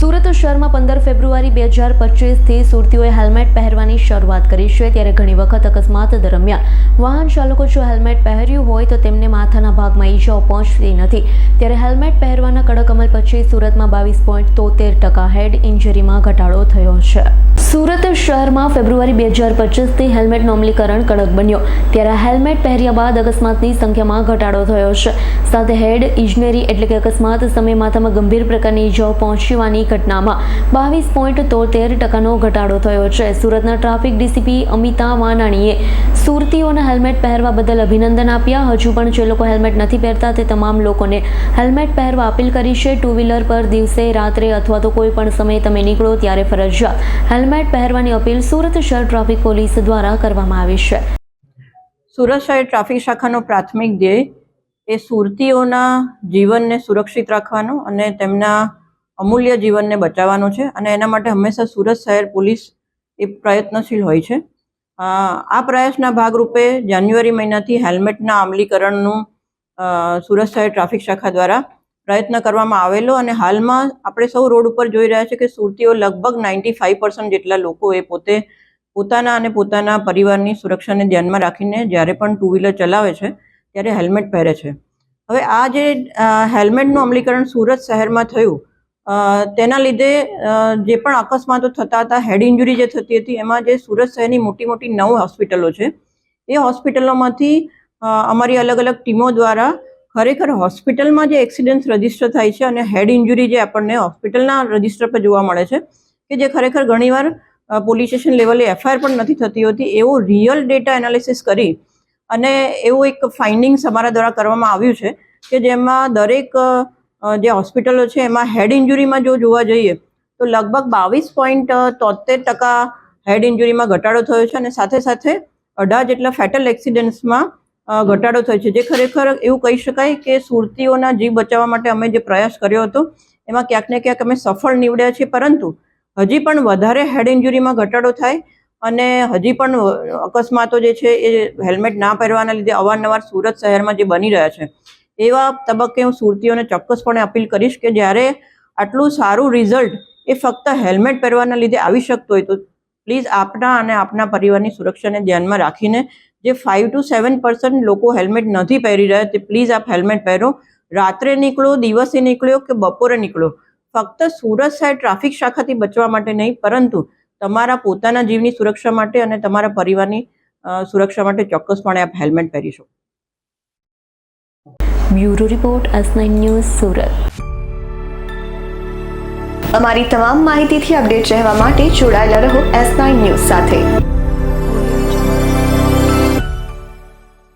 સુરત શહેરમાં પંદર ફેબ્રુઆરી બે હજાર પચીસથી સુરતીઓએ હેલ્મેટ પહેરવાની શરૂઆત કરી છે, ત્યારે ઘણી વખત અકસ્માત દરમિયાન વાહન ચાલકો જો હેલ્મેટ પહેર્યું હોય તો તેમને માથાના ભાગમાં ઈજાઓ પહોંચતી નથી. ત્યારે હેલ્મેટ પહેરવાના કડક અમલ પછી સુરતમાં બાવીસ પોઈન્ટ તોતેર ટકા હેડ ઇન્જરીમાં ઘટાડો થયો છે. સુરત શહેરમાં ફેબ્રુઆરી બે હજાર પચીસથી હેલ્મેટનું અમલીકરણ કડક બન્યો. ત્યારે હેલ્મેટ પહેર્યા બાદ અકસ્માતની સંખ્યામાં ઘટાડો થયો છે. સાથે હેડ ઇજનેરી એટલે કે અકસ્માત સમયે માથામાં ગંભીર પ્રકારની ઇજાઓ પહોંચવાની ઘટનામાં બાવીસ પોઈન્ટ તોતેર ટકાનો ઘટાડો થયો છે. સુરતના ટ્રાફિક ડીસીપી અમિતા વાનાણીએ સુરતીઓને હેલ્મેટ પહેરવા બદલ અભિનંદન આપ્યા. હજુ પણ જે લોકો હેલ્મેટ નથી પહેરતા તે તમામ લોકોને હેલ્મેટ પહેરવા અપીલ કરી છે. ટુ વ્હીલર પર દિવસે, રાત્રે અથવા તો કોઈ પણ સમયે તમે નીકળો ત્યારે ફરજિયાત. હેલ્મેટ પહેરવાની અપીલ સુરત શહેર ટ્રાફિક પોલીસ દ્વારા કરવામાં આવી છે. સુરત શહેર ટ્રાફિક શાખાનો પ્રાથમિક ધ્યેય એ સુરતીઓના જીવનને સુરક્ષિત રાખવાનો અને તેમના અમૂલ્ય જીવનને બચાવવાનો છે અને એના માટે હંમેશા સુરત શહેર પોલીસ એ પ્રયત્નશીલ હોય છે. આ પ્રયાસના ભાગરૂપે જાન્યુઆરી મહિનાથી હેલ્મેટના અમલીકરણનું સુરત શહેર ટ્રાફિક શાખા દ્વારા પ્રયત્ન કરવામાં આવેલો અને હાલમાં આપણે સૌ રોડ ઉપર જોઈ રહ્યા છે કે સુરતીઓ લગભગ નાઇન્ટી ફાઇવ પર્સન્ટ જેટલા લોકો એ પોતે પોતાના અને પોતાના પરિવારની સુરક્ષાને ધ્યાનમાં રાખીને જ્યારે પણ ટુ વ્હીલર ચલાવે છે, ત્યારે હેલ્મેટ પહેરે છે. હવે આ જે હેલ્મેટનું અમલીકરણ સુરત શહેરમાં થયું તેના લીધે જે પણ અકસ્માતો થતા હતા, હેડ ઇન્જુરી જે થતી હતી, એમાં જે સુરત શહેરની મોટી મોટી નવ હોસ્પિટલો છે, એ હોસ્પિટલોમાંથી અમારી અલગ અલગ ટીમો દ્વારા ખરેખર હોસ્પિટલમાં જે એક્સિડન્ટ રજિસ્ટર થાય છે અને હેડ ઇન્જુરી જે આપણને હોસ્પિટલના રજિસ્ટર પર જોવા મળે છે, કે જે ખરેખર ઘણીવાર પોલીસ સ્ટેશન લેવલે એફઆઈઆર પણ નથી થતી હોતી, એવો રિયલ ડેટા એનાલિસિસ કરી અને એવું એક ફાઇન્ડિંગ્સ અમારા દ્વારા કરવામાં આવ્યું છે, કે જેમાં દરેક જે હોસ્પિટલો છે એમાં હેડ ઇન્જુરીમાં જો જોવા જઈએ, તો લગભગ બાવીસ પોઈન્ટ તોતેર ટકા હેડ ઇન્જુરીમાં ઘટાડો થયો છે અને સાથે સાથે અઢાર જેટલા ફેટલ એક્સિડન્ટ્સમાં ઘટાડો થયો છે. જે ખરેખર એવું કહી શકાય કે સુરતીઓના જીવ બચાવવા માટે અમે જે પ્રયાસ કર્યો હતો, એમાં ક્યાંક ને ક્યાંક અમે સફળ નીવડ્યા છીએ, પરંતુ હજી પણ વધારે હેડ ઇન્જુરીમાં ઘટાડો થાય અને હજી પણ અકસ્માતો જે છે એ હેલ્મેટ ના પહેરવાના લીધે અવારનવાર સુરત શહેરમાં જે બની રહ્યા છે. એવા તબક્કે હું સુરતીઓને ચોક્કસપણે અપીલ કરીશ કે જ્યારે આટલું સારું રિઝલ્ટ એ ફક્ત હેલ્મેટ પહેરવાના લીધે આવી શકતું હોય તો પ્લીઝ આપના અને આપના પરિવારની સુરક્ષાને ધ્યાનમાં રાખીને જે ફાઇવ ટુ સેવન પર્સન્ટ લોકો હેલ્મેટ નથી પહેરી રહ્યા તે પ્લીઝ આપ હેલ્મેટ પહેરો. રાત્રે નીકળો દિવસે નીકળ્યો કે બપોરે નીકળો? ફક્ત સુરત શહેર ટ્રાફિક શાખાથી બચવા માટે નહીં પરંતુ તમારા પોતાના જીવની સુરક્ષા માટે અને તમારા પરિવારની અ, સુરક્ષા માટે ચોક્કસપણે આપ helmet પહેરીશો bureau report S news Surat. અમારી તમામ માહિતીથી અપડેટ રહેવા માટે જોડાયેલા રહો એસ નાઇન ન્યૂઝ સાથે.